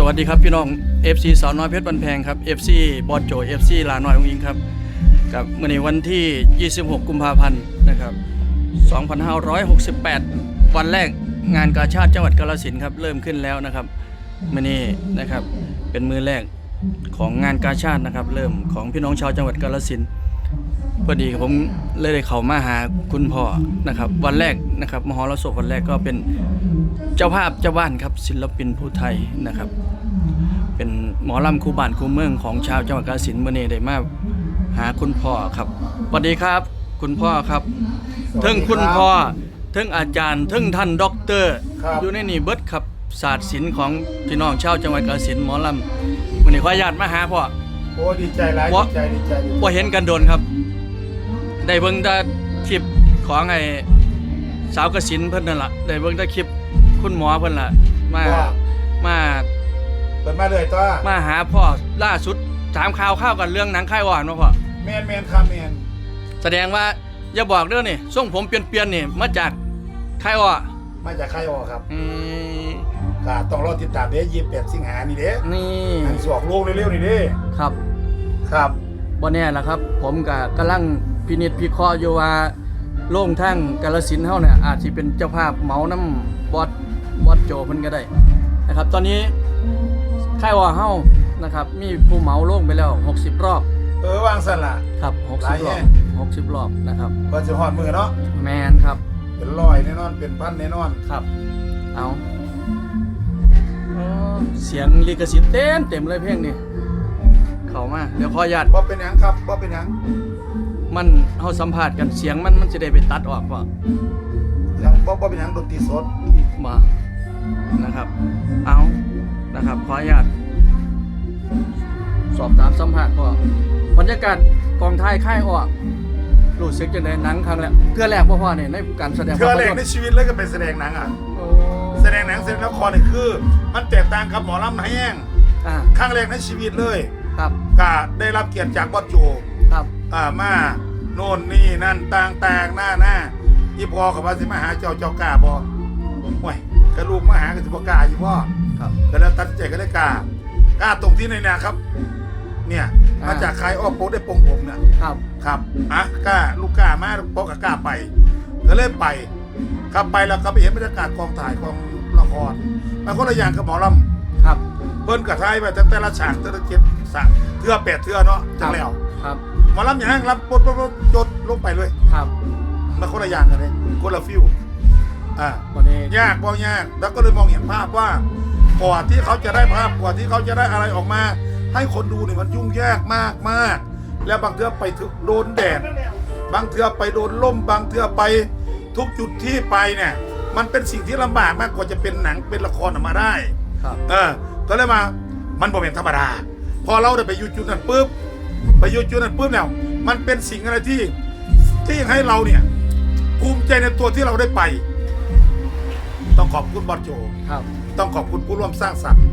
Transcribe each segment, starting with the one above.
สวัสดีครับพี่น้อง FC สาวน้อยเพชรบันแพงครับ FC บอสโจ FC ลาน้อยองอิงครับกับเมื่อในวันที่ 26 กุมภาพันธ์นะครับ 2568 วันแรกงานกาชาติจังหวัดกาฬสินธุ์ครับเริ่มขึ้นแล้วนะครับเมื่อนี้นะครับเป็นมือแรกของงานกาชาตินะครับ เริ่มของพี่น้องชาวจังหวัดกาฬสินธุ์พอดีผมเลยได้เข้ามาหาคุณพ่อนะครับ วันแรกนะครับมหรสพวันแรกก็เป็น เจ้าภาพเจ้าบ้านครับศิลปินผู้ไทยนะครับ เป็นหมอลำครูบ้านครูเมืองของชาวจังหวัดกาฬสินธุ์มื่อนี้ได้มาหาคุณพ่อครับสวัสดีครับ คุณพ่อครับเทิงคุณพ่อเทิงอาจารย์เทิงท่านด็อกเตอร์ครับ อยู่ในนี่เบิดครับศาสตร์ศิลป์ของพี่น้องชาวจังหวัดกาฬสินธุ์หมอลำมื่อนี้ขออนุญาตมาหาพ่อ โอ้ดีใจหลายวะดีใจดีใจดีใจว่าเห็นกันโดนครับ ได้เบิ่งแต่คลิปของไอ้สาวกสินเพิ่นนั่นล่ะได้เบิ่งแต่คลิป คุณหมอเพิ่นล่ะมาว่า มาเปิดมาเลยตัวมาหาพ่อล่าสุดถามข่าวข้าวกันเรื่องหนังค่ายอ่อนมาพ่อแมนแมนครับแมนแสดงว่าอย่าบอกเด้อนี่ทรงผมเปลี่ยนๆนี่มาจากค่ายอ่อมาจากใครออกครับอืมก็ต้องรอติดตามเด้ยี่สิบแปดสิงหานี่เด้นี่อันสออกลูกเร็วๆนี่เด้ครับ ครับบ่แน่ล่ะครับ ผมก็กำลังพินิจพิเคราะห์อยู่ว่าโล่งทั้งกาลสินธุ์เฮาเนี่ยอาจสิเป็นเจ้าภาพเหมาน้ำบอส บอสโจเพิ่นก็ได้นะครับ ตอนนี้ค่ายว่าเฮานะครับ มีผู้เหมาลงไปแล้ว 60 รอบเออวางสั่นล่ะ ครับ หลาย60 รแยอบ 60 รอบนะครับก็จะหอดมือเนาะแมนครับ เป็นร้อยแน่นอนเป็นพันแน่นอน ครับ เอาอ๋อเสียงลิขสิทธิ์เต็มเต็มเลยเพลงนี้เข้ามา เดี๋ยวขออนุญาตบ่เป็นหยังครับบ่เป็นหยังมันเฮาสัมภาษณ์กันเสียงมันมันจะได้ไปตัดออกว่ายังบ่บ่เป็นหยังดนตรีสดมา นะครับ เอานะครับขออนุญาตสอบถามสัมภาษณ์พ่อบรรยากาศกองถ่ายค่ายออกรู้สึกจังไดหนังครั้งแรกเพื่อแรกบ่พ่อเนี่ยในการแสดงเทื่อแรกภาพยนตในร์ชีวิตเลยก็เป็นแสดงหนังอะ โอ้แสดงหนังแสดงละครนี่คือ มันแตกต่างกับหมอลำแห้งอ่าครั้งแรกในชีวิตเลยครับก็ได้รับเกียรติจากบอสโจครับอ่ามาโน่นนี่นั่นต่างต่างหน้าหน้าอีพอกับว่าสิมาหาเจ้าเจ้ากล้าบ่ห่วย ก็ลูกมาหาก็สิบ่กล้าอยู่พ่อครับก็แล้วตัดสินใจก็ได้กล้ากล้าตรงที่ในนาครับ เนี่ยอ่ามมาจากใครอ้อโป๊กได้ปงผมเนี่ยครับ ครับอะกล้าลูกกล้ามาโป๊กกับกล้าไป ก็เลยไปครับไปแล้วก็ไปเห็นบรรยากาศกองถ่ายกองละครมันคนละอย่างกับหมอลำครับเพิ่นกับไทยไปตั้งแต่ละฉากแต่ละเจ็ดสากเทือแปดเทือเนาะจังแล้วครับหมอลำอย่างนั้นรับปดปดปดจดลงไปเลยครับมันคนละอย่างกันเลยคนละฟิว อ่าวันนี้ยากบ่ยาก แล้วก็เลยมองเห็นภาพว่ากว่าที่เขาจะได้ภาพกว่าที่เขาจะได้อะไรออกมา ให้คนดูเนี่ยมันยุ่งยากมากมากแล้วบางเทือไปถึงโดนแดด บางเทือไปโดนลมบางเทือไปทุกจุดที่ไปเนี่ย มันเป็นสิ่งที่ลำบากมากกว่าจะเป็นหนังเป็นละครออกมาได้ครับเออ ก็เลยมามันบ่เป็นธรรมดาพอเราได้ไปอยู่จุดนั้นปุ๊บไปอยู่จุดนั้นปุ๊บแล้วมันเป็นสิ่งอะไรที่ที่ให้เราเนี่ยภูมิใจในตัวที่เราได้ไป ต้องขอบคุณบอสโจ ครับ ต้องขอบคุณผู้ร่วมสร้างสรรค์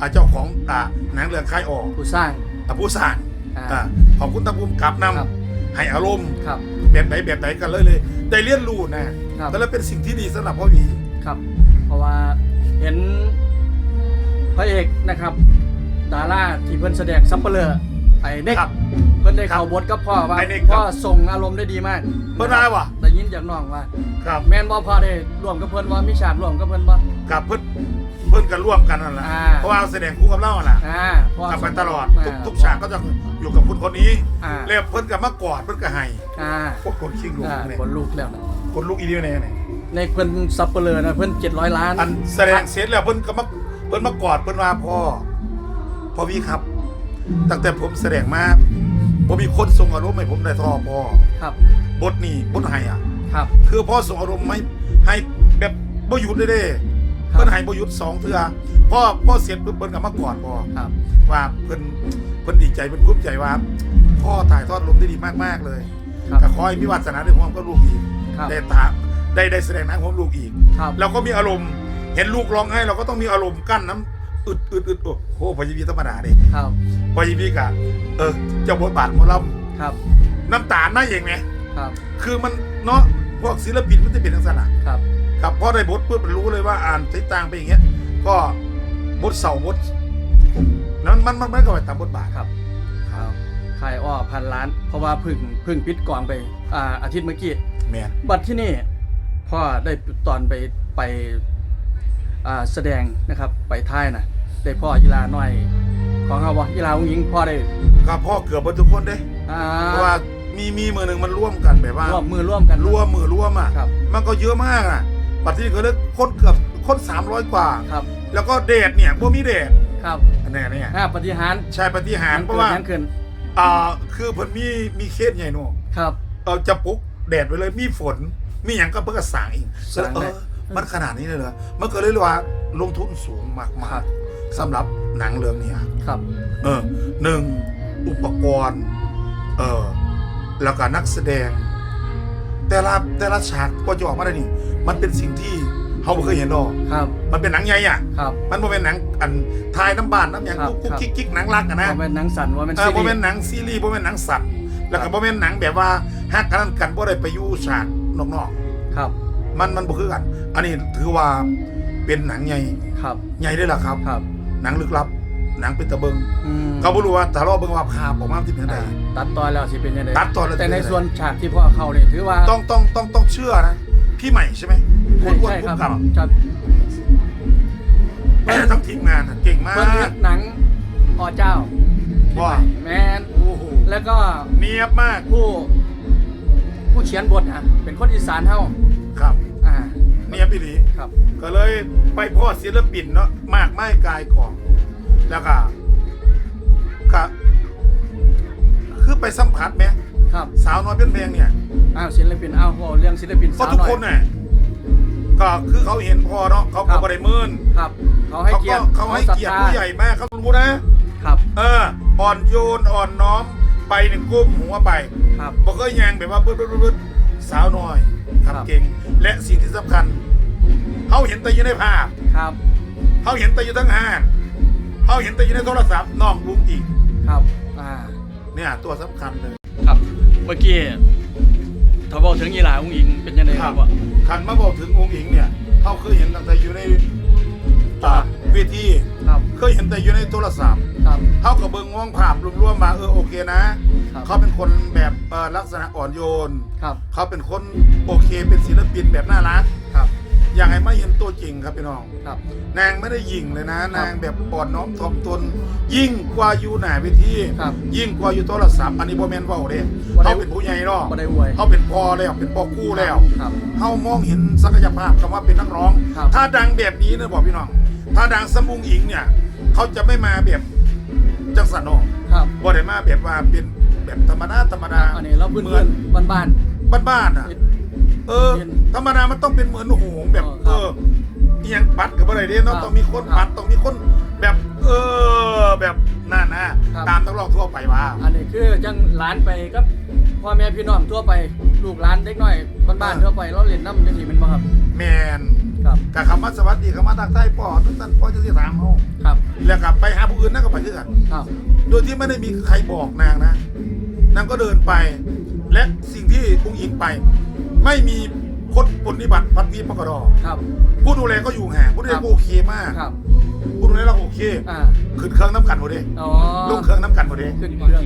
อ่าเจ้าของอ่าหนังเรื่องคายออกผู้สร้าง อ่าผู้สร้างอ่าอ่าขอบคุณท่านผู้กำกับนครับำให้อารมณ์ครับ แบบไหนแบบไหนกันเลยเลยได้เรียนรู้นะครับ ก็เลยเป็นสิ่งที่ดีสำหรับพ่อวีครับ เพราะว่าเห็นพระเอกนะครับ ดาราที่เพิ่นแสดงซัมเปอร์ ไอ้เน็กครับเพิ่นได้เข้าบทกับพ่อว่าไอ้เน็กครับ พ่อส่งอารมณ์ได้ดีมากเพิ่นว่าว่ะได้ยินจากน้องว่า ครับแม่นบ่พ่อได้ร่วมกับเพิ่นว่ามีฉากร่วมกับเพิ่นบ่กับเพื่อนเพื่อนกันร่วมกันนั่นแหละอ่า เพราะว่าแสดงคู่กับเราน่ะอ่าพ่อทำไปตลอดอ่ทุกทุกฉากก็จะอยู่กับคุณคนนี้อ่าแล้วเพื่อนกับมากอดเพื่อนกับไห้อ่าพวกคนชิงลูกอ่าเนี่ยคนลูกแล้วนะคนลูกอีเดียวเนี่ยเนี่ยในเพิ่นซับเปลือนะเพิ่น700 ล้านอันแสดงเสร็จแล้วเพื่อนก็มาเพื่อนมากอดเพื่อนว่าพ่อพ่อพี่ครับ ตั้งแต่ผมแสดงมาผมมีคนส่งอารมณ์ให้ผมได้ทอพ่อครับ บทนี้บทไห้อะ ครับ คือพ่อส่งอารมณ์ให้ให้แบบบ่หยุดเลยเด้ครับเพื่อนให้บ่หยุดสองเทื่อพ่อพ่อเสร็จปุ๊บเพื่อนกับมากอดพ่อครับ ว่าเพิ่นเพิ่นดีใจเพิ่นภูมิใจว่า พ่อถ่ายทอดลมได้ดีมากๆเลยครับก็ขอให้มีวาสนาได้ร่วมก็ลูกอีกครับได้ตาได้ได้แสดงหนังของลูกอีก ครับ เราก็มีอารมณ์เห็นลูกร้องไห้เราก็ต้องมีอารมณ์กั้นน้ำ อึดอึดอึดโอ้โหพอยีวีธรรมดาเด้ครับพอยีวีกะเออเจ้าบทบาทหมอลครับำน้ำตาหน้าเองไงครับคือมันเนาะพวกศิลปินมันจะเป็นทังสนะครับครับพอได้บทปุ๊บมันรู้เลยว่าอ่านทิศทางไปอย่างเงี้ย ก็บทเสาบทนั้นมันมันมันก็ไปตามบทบาทครับครับขายอ้อพันล้าน เพราะว่าเพึ่งเพึ่งปิดกองไปอ่าอาทิตย์เมื่อกี้ แมนบัดที่นี่พ่อได้ตอนไปไปอ่าแสดงนะครับไปท้ายนะ ได้พ่อยีลาหน่อย ของเขาบ่ยีลาองหญิงพ่อได้ก็พ่อเกือบหมดทุกคนเด้อ่าเพราะว่ามีมีมือหนึ่งมันร่วมกันแบบว่าร่วมมือร่วมกัน ร่วมมือร่วมอะ ครับมันก็เยอะมากอะปัจจุบันก็เลยคนเกือบคนสามร้อยกว่า ครับแล้วก็เดทเนี่ยพวกมีเดทครับอันนี้เนี่ยห้าปฏิหารชายปฏิหารยังเพเกิราะนว่ายังเกินอ่าคือเพิ่นมีมีเคสใหญ่หนูครับเราจะปลุกแดดไปเลยมีฝนมีอย่างก็เพิ่งกระสางอีกสางเอได้อมันขนาดนี้เลยเหรอมันก็เลยเรียกว่าลงทุนสูงมากครัมากบ สำหรับหนังเรื่องนี้ครับ เออหนึ่งอุปกรณ์เออแล้วก็นักแสดง แต่ละแต่ละฉากก็จะออกมาได้นี่มันเป็นสิ่งที่เขาไม่เคยเห็นหรอกครับ มันเป็นหนังใหญ่อะครับ มันบ่เป็นหนังอันทายน้ำบานน้ำอย่างครับกุ๊กกุ๊กครับกิ๊กกิ๊กหนังรักอะนะว่าเป็นหนังสันว่าเป็นเอซีอบ่รีเป็นส์หนังซีรีส์บ่เป็นหนังสัตว์แล้วครัก็บบ่เป็นหนังแบบว่าฮักกันนั่นกันบ่ได้ไปอยู่ฉากนอกครับๆมันมันบ่คือกัน อันนี้ถือว่าเป็นหนังใหญ่ครับ ใหญ่เลยล่ะครับครับ หนังลึกลับ หนังเป็นตะเบิงอืมก็บ่รู้ว่าแต่รอเบิ่งว่าภาพออกมาเป็นจังไดอ่าตัดตอนแล้วสิเป็นยังไงตัดตอนแล้ว แต่ในเป็นยังไงส่วนฉากที่พ่อเข้าเนี่ยถือว่าต้องต้องต้องต้องเชื่อนะพี่ใหม่ใช่ไหมใช่อ้วนใช่ๆพุ่คมรับกับครับแม่ทั้งทีมงานอะเก่งมาเพิ่นเฮ็กดหนังพ่อเจ้าว่าแมนโอ้โหแล้วก็เนียบมากผู้ผู้เขียนบทอะเป็นคนอีสานเฮาครับอ่า เนียบพี่ดีครับ ก็เลยไปพ่อศิลปินเนาะมากไม้กายกองแล้วก็ก็คือไปสัมผัสไหมครับสาวน้อยเป็นเพลงเนี่ยอ้าวศิลปินอ้าวเรื่องศิลปินก็สาวทุกน้อยคนน่ะก็คือเขาเห็นพอเนาะเขาครัก็บ บริมืนครับเขาให้เขาเกียก็รติเขาให้เกียรติศผู้ใหญ่มากเขารู้นะ ครับเออ อ่อนโยนอ่อนน้อมไปหนึ่งก้มหัวไปครับ บอกก็ยังแบบว่าบึ้ดบึ้ดบึ้ดบึ้ดสาวน้อยขับ ครับเก่ง และสิ่งที่สำคัญเขาเห็นแต่อยู่ในภาพครับเขาเห็นแต่อยู่ทั้งห้างเขาเห็นแต่อยู่ในโทรศัพท์น้องลุงอีก ครับอ่าเนี่ยตัวสำคัญเลย ครับเมื่อกี้ถ้าบอกถึงยีหลาอุ้งอิงเป็นยังไงครับว่า ขันมาบอกถึงองค์อิงเนี่ยเขาเคยเห็นตั้งแต่อยู่ในอ่าเวทีครับเคยเห็นแต่อยู่ในโทรศัพท์ครับ เขากับเบิงมองภาพรวมๆมาเออโอเคนะ ครับ เขาเป็นคนแบบเอ่อลักษณะอ่อนโยน ครับ เขาเป็นคนโอเคเป็นศิลปินแบบน่ารัก ครับ อยากให้มาเห็นตัวจริงครับพี่น้อง ครับ นางไม่ได้ยิงเลยนะ นางแบบอ่อนน้อมถ่อมตน ยิ่งกว่าอยู่หน้าเวทีครับยิ่งกว่าอยู่โทรศัพท์อันนี้โบแมนเว้าเด้บ่ได้ เขาเป็นผู้ใหญ่เนาะบ่ได้อวย เขาเป็นพ่อแล้วเป็นพ่อคู่แล้วครับเขามองเห็นศักยภาพคำว่าเป็นนักร้อง ครับ ถ้าดังแบบนี้นะบอกพี่น้อง ถ้าดังสมุงอิงเนี่ย เขาจะไม่มาแบบจังสันนอง ครับ บ่ได้มาแบบว่าเป็น แบบธรรมดาธรรมดาอันนี้เราเพื่เหมืออนนๆบ้านบ้านๆอะๆเออเห็นธรรมดามันต้องเป็นเหมือนโหงแบบ เอเอออเอียงปัดกับอะไรเด้เนาะครับต้องมีคนปัดต้องมีคนแบบ เออ แบบนั่นนะครับตามนักร้องทั่วไปว่า อันนี้คือจังหลานไปกับพ่อแม่พี่น้องทั่วไปลูกหลานเด็กน้อยบ้านๆทั่วไปเราเล่นน้ำจังซี่แมันบ่ครับ แมนครับกับคำว่าสวัสดีคำว่าทักทายพ่อทุกท่านพ่อจะที่ถามเขาครับ แล้วกลับไปหาผู้อื่นนั่นก็ไปคือกันครับ โดยที่ไม่ได้มีใครบอกนางนะ นางก็เดินไป และสิ่งที่ปุงอิงไป ไม่มีคนปฏิบัติพันธีปกรอครับ ผู้ดูแลก็อยู่ห่างผู้ดูแลก็โอเคมากครับ ผู้ดูแลเราก็โอเคอ่าขึ้นเครื่องน้ำกันหมดเลยอ๋อลงเครื่องน้ำกันหมดเลยขึ้นเครื่อง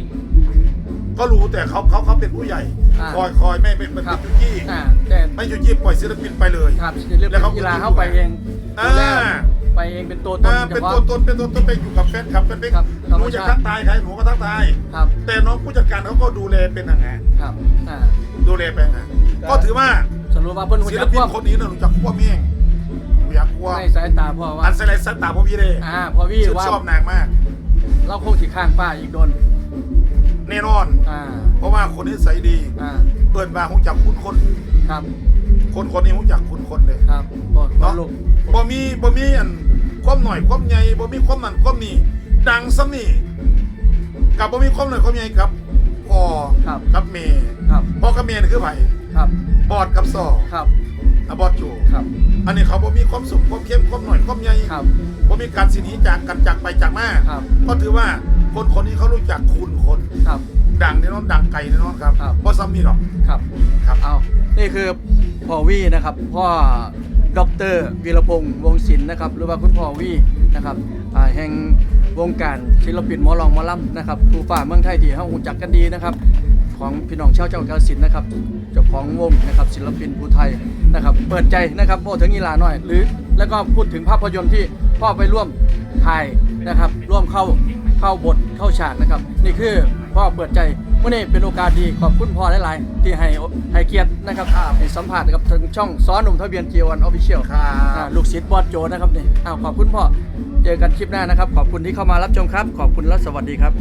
ก็รู้แต่เขาเขาเขาเป็นผู้ใหญ่ อ่า คอยคอยไม่ไม่ไม่ครัเป็นบยุกี้อ่าแต่ไม่ยุกี้ปล่อยศิลปินไปเลย ครับเรื่องแล้วเขากีฬาเข้าไปเองอ่าดูแล ไปเองเป็นตัวตนอ่าเฉเป็นพาะตัวตนเป็นตัวตนไปอยู่กับแฟนคลับเป็นไปครับหนูอยากทักทายใครหนูก็ทักทาย ครับแต่น้องผู้จัดการเขาก็ดูแลเป็นยังไงครับอ่าดูแลเป็นยังไงก็ถือว่าสรุปว่าเพิ่นหัวศิลจักปิคนวามคนนี้น่ะหนูจักขั้วเมี่ยงหนูอยากขั้วในสายตาพ่อว่าอันสไลด์สัตตาพ่อพี่เด้อ่าพอพี่ชื่นว่าชอบนางมาก เราคงสิข้างป้าอีกโดนแน่นอน อ่าเพราะว่าคนนี้ใสยดีอ่าเปิดมาหูจักคุณคน ครับคนคนนี้หูจักคุณคนเลย ครับบ่บ่เนาะ ลูก บ่มีบ่มีอันความหน่อยความใหญ่บ่มีความนั่นความนี่ดังซ้ำนี่กับบ่มีความหน่อยความใหญ่กับพ่อครับกับเมย์ครับพ่อกับเมย์นี่คือไผครับ บอดกับซอครับอะบอดจูครับ อันนี้เขาบ่มีความสุขความเข้มความหน่อยความใหญ่ครับบ่มีการสิหนีจากกันจากไปจากมาครับ ก็ถือว่าคนคนนี้เขารู้จักคุณคนครับ ดังแน่นอนดังไกลแน่นอนครับครับ บ่ซ้ำนี่หรอกครับ ครับ เอา นี่คือพ่อวีนะครับ พ่อ ดอกเตอรวีรพงษ์วงศิลป์นะครับหรือว่าคุณพ่อวีนะครับแห่งวงการศิลปินหมอลองหมอลำนะครับผู้ฝ่าเมืองไทยที่เฮารู้จักกันดีนะครับของพี่น้องชาวจังหวัดกาฬสินธุ์นะครับเจ้าของวงนะครับศิลปินภูไทยนะครับเปิดใจนะครับโอ้ถึงอีหลาหน่อย หรือแล้วก็พูดถึงภาพยนตร์ที่พ่อไปร่วมถ่ายนะครับร่วมเข้าเข้าบทเข้าฉากนะครับ นี่คือพ่อเปิดใจ มื่อนี้เป็นโอกาสดีขอบคุณพ่อหลายๆ ที่ให้ให้เกียรตินะครับให้สัมผัสกับทางช่องซ้อนหนุ่มทะเบียนเกียวันออฟฟิเชียลครับลูกศิษย์บอสโจนะครับนี่อ้าวขอบคุณพ่อเจอกันคลิปหน้านะครับ ขอบคุณที่เข้ามารับชมครับ ขอบคุณและสวัสดีครับ